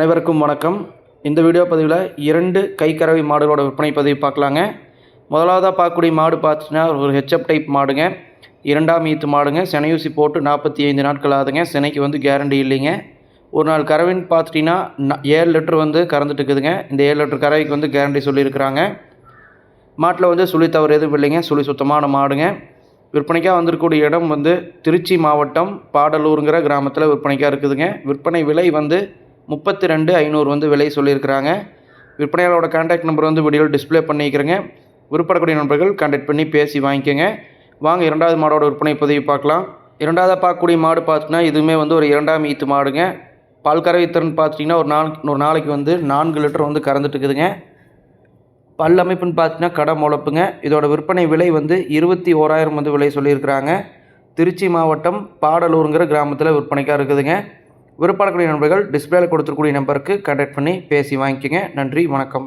அனைவருக்கும் வணக்கம். இந்த வீடியோ பதிவில் இரண்டு கைக்கறவை மாடுகளோட விற்பனை பதிவு பார்க்கலாங்க. முதலாவதாக பார்க்கக்கூடிய மாடு பார்த்துச்சுன்னா ஒரு ஹெச்எப் டைப் மாடுங்க. இரண்டாம் ஈத்து மாடுங்க. செனையூசி போட்டு நாற்பத்தி ஐந்து நாட்கள் ஆகுதுங்க. சினைக்கு வந்து கேரண்டி இல்லைங்க. ஒரு நாள் கறவைன்னு பார்த்துட்டிங்கன்னா ஏழு லிட்டர் வந்து கறந்துட்டு இருக்குதுங்க. இந்த ஏழு லிட்டர் கறவைக்கு வந்து கேரண்டி சொல்லியிருக்கிறாங்க. மாட்டில் வந்து சுழி தவறு எதுவும் இல்லைங்க. சுழி சுத்தமான மாடுங்க. விற்பனைக்காக வந்திருக்கக்கூடிய இடம் வந்து திருச்சி மாவட்டம் பாடலூருங்கிற கிராமத்தில் விற்பனைக்காக இருக்குதுங்க. விற்பனை விலை வந்து முப்பத்தி ரெண்டு ஐநூறு வந்து விலை சொல்லியிருக்கிறாங்க. விற்பனையாளரோட கான்டாக்ட் நம்பர் வந்து வீடியோவில் டிஸ்ப்ளே பண்ணிக்கிறேங்க. விருப்பப்படக்கூடிய நண்பர்கள் கான்டாக்ட் பண்ணி பேசி வாங்கிக்கோங்க. வாங்க இரண்டாவது மாடோட விற்பனை பதிவு பார்க்கலாம். இரண்டாவதாக பார்க்கக்கூடிய மாடு பார்த்தீங்கன்னா இதுவுமே வந்து ஒரு இரண்டாம் ஈத்து மாடுங்க. பால் கறவை திறன் பார்த்துட்டிங்கன்னா ஒரு நாள் ஒரு நாளைக்கு வந்து நான்கு லிட்டர் வந்து கறந்துட்டு இருக்குதுங்க. பல் அமைப்புன்னு பார்த்தீங்கன்னா கடை முளப்புங்க. இதோட விற்பனை விலை வந்து இருபத்தி ஓராயிரம் வந்து விலை சொல்லியிருக்கிறாங்க. திருச்சி மாவட்டம் பாடலூருங்கிற கிராமத்தில் விற்பனைக்காக இருக்குதுங்க. விருப்பப்படக்கூடிய நண்பர்கள் டிஸ்பிளேல கொடுத்துருக்கூடிய நம்பருக்கு கான்டாக்ட் பண்ணி பேசி வாங்கிக்கோங்க. நன்றி வணக்கம்.